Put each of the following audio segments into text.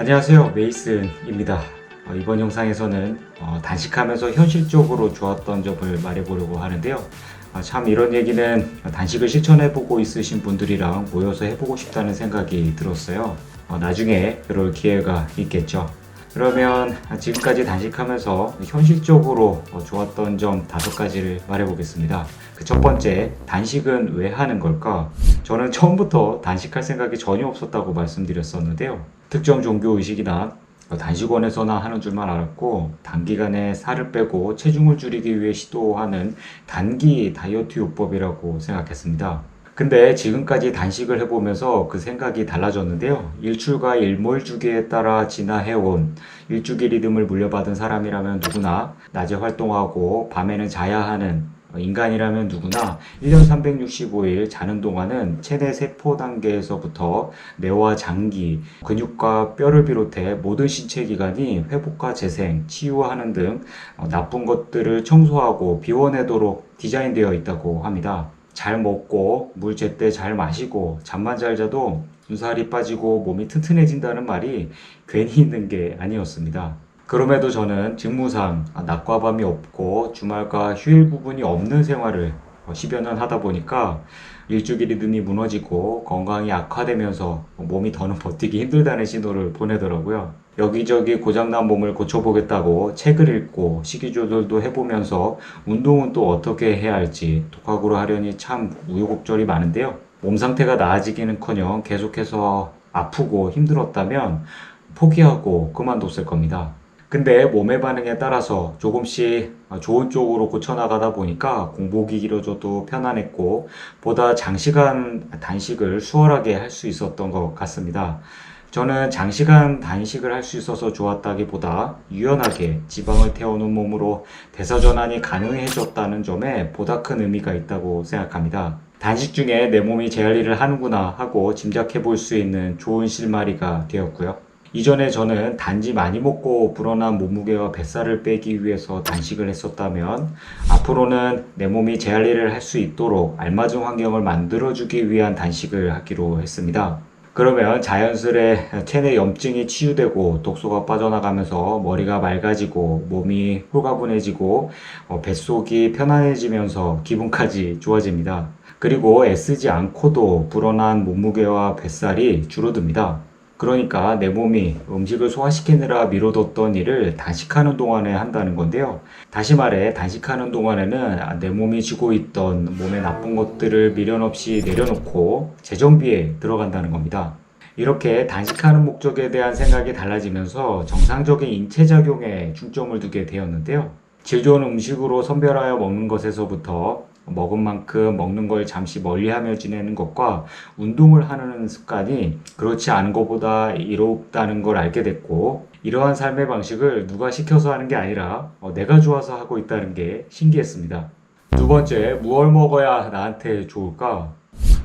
안녕하세요. 메이슨입니다. 어, 이번 영상에서는 어, 단식하면서 현실적으로 좋았던 점을 말해보려고 하는데요. 아, 참 이런 얘기는 단식을 실천해보고 있으신 분들이랑 모여서 해보고 싶다는 생각이 들었어요. 어, 나중에 그럴 기회가 있겠죠 그러면 지금까지 단식하면서 현실적으로 어, 좋았던 점 다섯 가지를 말해보겠습니다. 그 첫 번째, 단식은 왜 하는 걸까? 저는 처음부터 단식할 생각이 전혀 없었다고 말씀드렸었는데요. 특정 종교 의식이나 단식원에서나 하는 줄만 알았고 단기간에 살을 빼고 체중을 줄이기 위해 시도하는 단기 다이어트 요법이라고 생각했습니다. 근데 지금까지 단식을 해보면서 그 생각이 달라졌는데요. 일출과 일몰 주기에 따라 진화해온 일주기 리듬을 물려받은 사람이라면 누구나 낮에 활동하고 밤에는 자야 하는 인간이라면 누구나 1년 365일 자는 동안은 체내 세포 단계에서부터 뇌와 장기, 근육과 뼈를 비롯해 모든 신체 기관이 회복과 재생, 치유하는 등 나쁜 것들을 청소하고 비워내도록 디자인되어 있다고 합니다. 잘 먹고 물 제때 잘 마시고 잠만 잘 자도 눈살이 빠지고 몸이 튼튼해진다는 말이 괜히 있는 게 아니었습니다. 그럼에도 저는 직무상 낮과 밤이 없고 주말과 휴일 부분이 없는 생활을 10여 년 하다 보니까 일주기 리듬이 무너지고 건강이 악화되면서 몸이 더는 버티기 힘들다는 신호를 보내더라고요. 여기저기 고장난 몸을 고쳐보겠다고 책을 읽고 식이 조절도 해보면서 운동은 또 어떻게 해야 할지 독학으로 하려니 참 우여곡절이 많은데요. 몸 상태가 나아지기는커녕 계속해서 아프고 힘들었다면 포기하고 그만뒀을 겁니다. 근데 몸의 반응에 따라서 조금씩 좋은 쪽으로 고쳐나가다 보니까 공복이 길어져도 편안했고 보다 장시간 단식을 수월하게 할 수 있었던 것 같습니다. 저는 장시간 단식을 할 수 있어서 좋았다기보다 유연하게 지방을 태우는 몸으로 대사전환이 가능해졌다는 점에 보다 큰 의미가 있다고 생각합니다. 단식 중에 내 몸이 일을 하는구나 하고 짐작해 볼 수 있는 좋은 실마리가 되었고요. 이전에 저는 단지 많이 먹고 불어난 몸무게와 뱃살을 빼기 위해서 단식을 했었다면 앞으로는 내 몸이 제 할 일을 할 수 있도록 알맞은 환경을 만들어주기 위한 단식을 하기로 했습니다. 그러면 자연스레 체내 염증이 치유되고 독소가 빠져나가면서 머리가 맑아지고 몸이 홀가분해지고 어, 뱃속이 편안해지면서 기분까지 좋아집니다. 그리고 애쓰지 않고도 불어난 몸무게와 뱃살이 줄어듭니다. 그러니까 내 몸이 음식을 소화시키느라 미뤄뒀던 일을 단식하는 동안에 한다는 건데요. 다시 말해 단식하는 동안에는 내 몸이 쥐고 있던 몸의 나쁜 것들을 미련 없이 내려놓고 재정비에 들어간다는 겁니다. 이렇게 단식하는 목적에 대한 생각이 달라지면서 정상적인 인체작용에 중점을 두게 되었는데요. 질 좋은 음식으로 선별하여 먹는 것에서부터 먹은 만큼 먹는 걸 잠시 멀리하며 지내는 것과 운동을 하는 습관이 그렇지 않은 것보다 이롭다는 걸 알게 됐고 이러한 삶의 방식을 누가 시켜서 하는 게 아니라 어, 내가 좋아서 하고 있다는 게 신기했습니다. 두 번째, 무얼 먹어야 나한테 좋을까?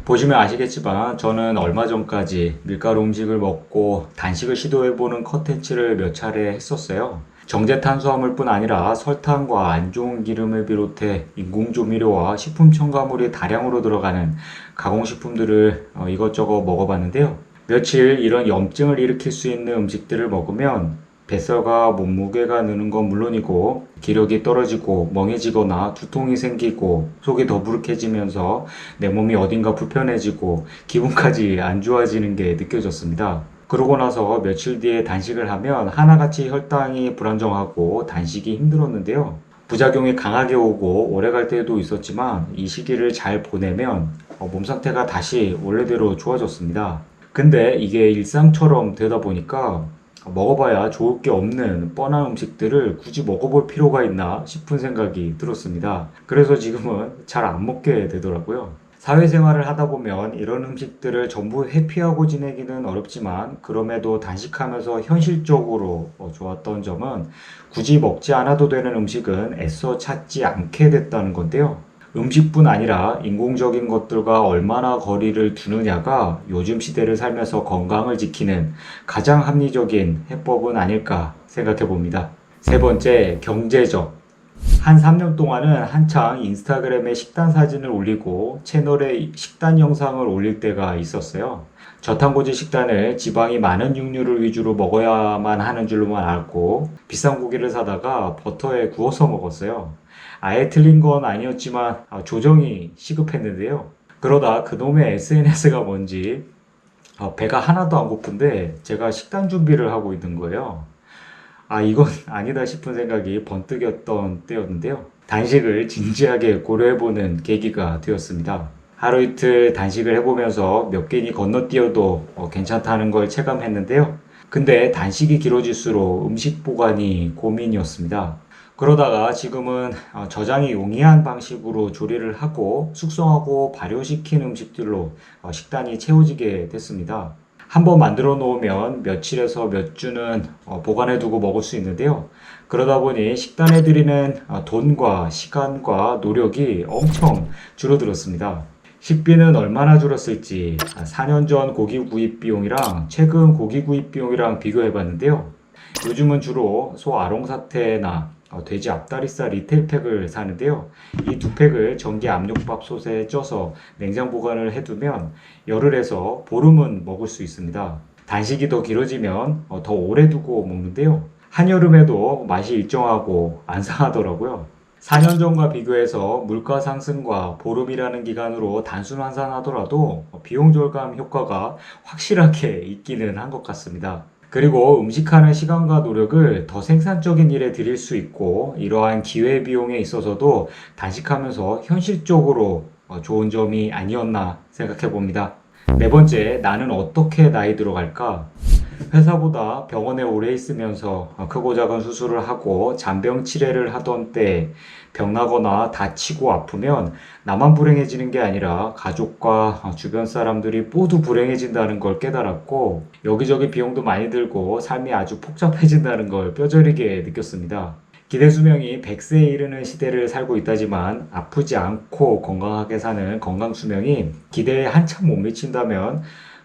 보시면 아시겠지만 저는 얼마 전까지 밀가루 음식을 먹고 단식을 시도해보는 컨텐츠를 몇 차례 했었어요. 정제 탄수화물뿐 아니라 설탕과 안 좋은 기름을 비롯해 인공 조미료와 식품 첨가물이 다량으로 들어가는 가공식품들을 어, 이것저것 먹어봤는데요. 며칠 이런 염증을 일으킬 수 있는 음식들을 먹으면 뱃살과 몸무게가 느는 건 물론이고 기력이 떨어지고 멍해지거나 두통이 생기고 속이 더부룩해지면서 내 몸이 어딘가 불편해지고 기분까지 안 좋아지는 게 느껴졌습니다. 그러고 나서 며칠 뒤에 단식을 하면 하나같이 혈당이 불안정하고 단식이 힘들었는데요. 부작용이 강하게 오고 오래 갈 때도 있었지만 이 시기를 잘 보내면 어, 몸 상태가 다시 원래대로 좋아졌습니다. 근데 이게 일상처럼 되다 보니까 먹어봐야 좋을 게 없는 뻔한 음식들을 굳이 먹어볼 필요가 있나 싶은 생각이 들었습니다. 그래서 지금은 잘 안 먹게 되더라고요. 사회생활을 하다 보면 이런 음식들을 전부 회피하고 지내기는 어렵지만 그럼에도 단식하면서 현실적으로 어, 좋았던 점은 굳이 먹지 않아도 되는 음식은 애써 찾지 않게 됐다는 건데요. 음식뿐 아니라 인공적인 것들과 얼마나 거리를 두느냐가 요즘 시대를 살면서 건강을 지키는 가장 합리적인 해법은 아닐까 생각해 봅니다. 세 번째, 경제적. 한 3년 동안은 한창 인스타그램에 식단 사진을 올리고 채널에 식단 영상을 올릴 때가 있었어요. 저탄고지 식단을 지방이 많은 육류를 위주로 먹어야만 하는 줄로만 알고 비싼 고기를 사다가 버터에 구워서 먹었어요. 아예 틀린 건 아니었지만 아, 조정이 시급했는데요. 그러다 그놈의 SNS가 뭔지 어, 배가 하나도 안 고픈데 제가 식단 준비를 하고 있는 거예요. 아, 이건 아니다 싶은 생각이 번뜩였던 때였는데요. 단식을 진지하게 고려해보는 계기가 되었습니다. 하루 이틀 단식을 해보면서 몇 개니 건너뛰어도 어, 괜찮다는 걸 체감했는데요. 근데 단식이 길어질수록 음식 보관이 고민이었습니다. 그러다가 지금은 어, 저장이 용이한 방식으로 조리를 하고 숙성하고 발효시킨 음식들로 어, 식단이 채워지게 됐습니다. 한번 만들어 놓으면 며칠에서 몇 주는 어, 보관해 두고 먹을 수 있는데요. 그러다 보니 식단에 들이는 어, 돈과 시간과 노력이 엄청 줄어들었습니다. 식비는 얼마나 줄었을지 4년 전 고기 구입 비용이랑 최근 고기 구입 비용이랑 비교해 봤는데요. 요즘은 주로 소 아롱 사태나 어, 돼지 앞다리살 리테일팩을 사는데요. 이 두 팩을 전기 압력밥솥에 쪄서 냉장 보관을 해두면 열흘에서 보름은 먹을 수 있습니다. 단식이 더 길어지면 어, 더 오래 두고 먹는데요. 한여름에도 맛이 일정하고 안 상하더라고요. 4년 전과 비교해서 물가 상승과 보름이라는 기간으로 단순 환산하더라도 비용 절감 효과가 확실하게 있기는 한 것 같습니다. 그리고 음식하는 시간과 노력을 더 생산적인 일에 들일 수 있고 이러한 기회 비용에 있어서도 단식하면서 현실적으로 어, 좋은 점이 아니었나 생각해 봅니다. 네 번째, 나는 어떻게 나이 들어갈까? 회사보다 병원에 오래 있으면서 크고 작은 수술을 하고 잔병 치레를 하던 때 병나거나 다치고 아프면 나만 불행해지는 게 아니라 가족과 주변 사람들이 모두 불행해진다는 걸 깨달았고 여기저기 비용도 많이 들고 삶이 아주 복잡해진다는 걸 뼈저리게 느꼈습니다. 기대 수명이 100세에 이르는 시대를 살고 있다지만 아프지 않고 건강하게 사는 건강 수명이 기대에 한참 못 미친다면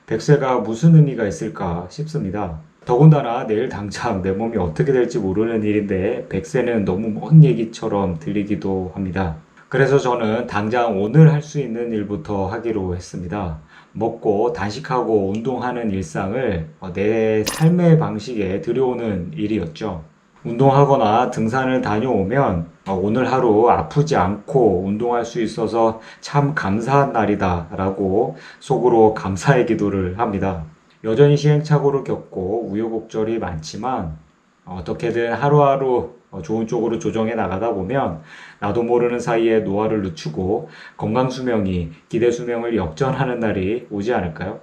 100세가 무슨 의미가 있을까 싶습니다. 더군다나 내일 당장 내 몸이 어떻게 될지 모르는 일인데 100세는 너무 먼 얘기처럼 들리기도 합니다. 그래서 저는 당장 오늘 할 수 있는 일부터 하기로 했습니다. 먹고 단식하고 운동하는 일상을 내 삶의 방식에 들여오는 일이었죠. 운동하거나 등산을 다녀오면 오늘 하루 아프지 않고 운동할 수 있어서 참 감사한 날이다 라고 속으로 감사의 기도를 합니다. 여전히 시행착오를 겪고 우여곡절이 많지만 어떻게든 하루하루 좋은 쪽으로 조정해 나가다 보면 나도 모르는 사이에 노화를 늦추고 건강 수명이 기대 수명을 역전하는 날이 오지 않을까요?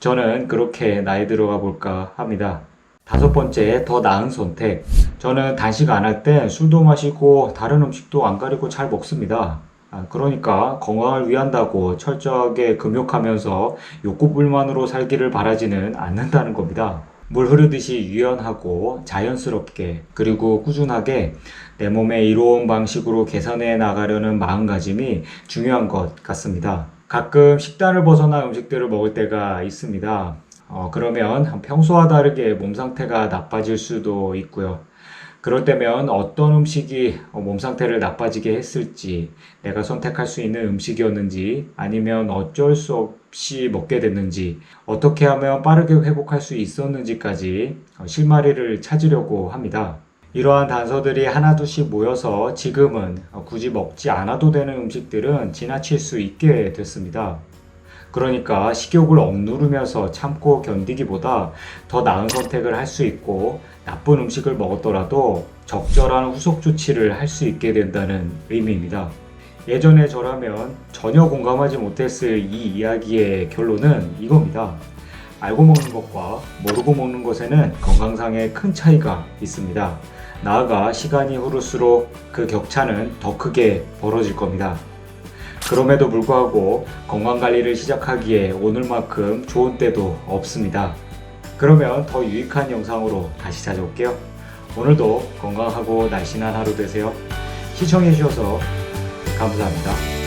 저는 그렇게 나이 들어가 볼까 합니다. 다섯 번째, 더 나은 선택. 저는 단식 안 할 때 술도 마시고 다른 음식도 안 가리고 잘 먹습니다. 아, 그러니까 건강을 위한다고 철저하게 금욕하면서 욕구불만으로 살기를 바라지는 않는다는 겁니다. 물 흐르듯이 유연하고 자연스럽게 그리고 꾸준하게 내 몸에 이로운 방식으로 개선해 나가려는 마음가짐이 중요한 것 같습니다. 가끔 식단을 벗어난 음식들을 먹을 때가 있습니다. 어, 그러면 평소와 다르게 몸 상태가 나빠질 수도 있고요. 그럴 때면 어떤 음식이 몸 상태를 나빠지게 했을지, 내가 선택할 수 있는 음식이었는지, 아니면 어쩔 수 없이 먹게 됐는지, 어떻게 하면 빠르게 회복할 수 있었는지까지 실마리를 찾으려고 합니다. 이러한 단서들이 하나둘씩 모여서 지금은 굳이 먹지 않아도 되는 음식들은 지나칠 수 있게 됐습니다. 그러니까 식욕을 억누르면서 참고 견디기보다 더 나은 선택을 할 수 있고 나쁜 음식을 먹었더라도 적절한 후속 조치를 할 수 있게 된다는 의미입니다. 예전에 저라면 전혀 공감하지 못했을 이 이야기의 결론은 이겁니다. 알고 먹는 것과 모르고 먹는 것에는 건강상의 큰 차이가 있습니다. 나아가 시간이 흐를수록 그 격차는 더 크게 벌어질 겁니다. 그럼에도 불구하고 건강관리를 시작하기에 오늘만큼 좋은 때도 없습니다. 그러면 더 유익한 영상으로 다시 찾아올게요. 오늘도 건강하고 날씬한 하루 되세요. 시청해주셔서 감사합니다.